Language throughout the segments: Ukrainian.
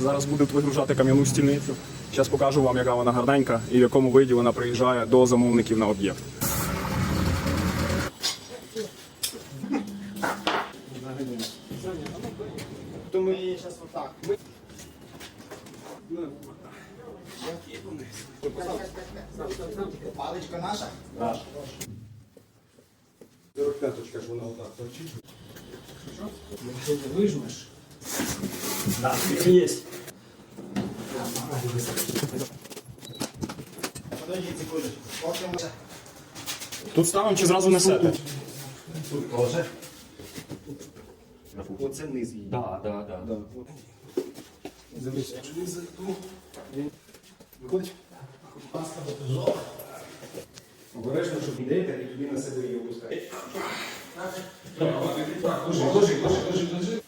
Зараз будуть вигружати кам'яну стільницю. Зараз покажу вам, яка вона гарненька і в якому виді вона приїжджає до замовників на об'єкт. То ми її зараз отак. Паличка наша? Наш. 45 ж вона отак торчить. Вижмеш, да, є. Подождіть секундочку. Тут ставимо чи зразу несете? Тут теж. Оце низ її. Да, да. Да. Дивись. Виходить. Обережно, щоб йдете і тобі на себе її опускаєте. Так, ложи, ложи, ложи, ложи,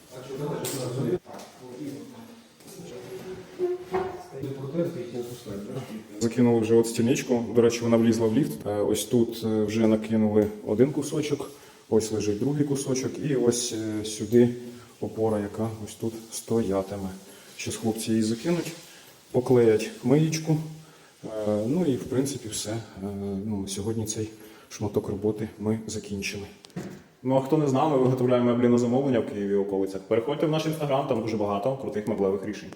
Закинули вже от стільничку. До речі, вона влізла в ліфт. Е, Ось тут е, вже накинули один кусочок, ось лежить другий кусочок, і ось е, сюди опора, яка ось тут стоятиме. Щас хлопці її закинуть, поклеять миєчку. Ну і в принципі все. Ну, сьогодні цей шматок роботи ми закінчили. Ну а хто не знав, ми виготовляємо меблі на замовлення в Києві і околицях. Переходьте в наш інстаграм, там дуже багато крутих меблевих рішень.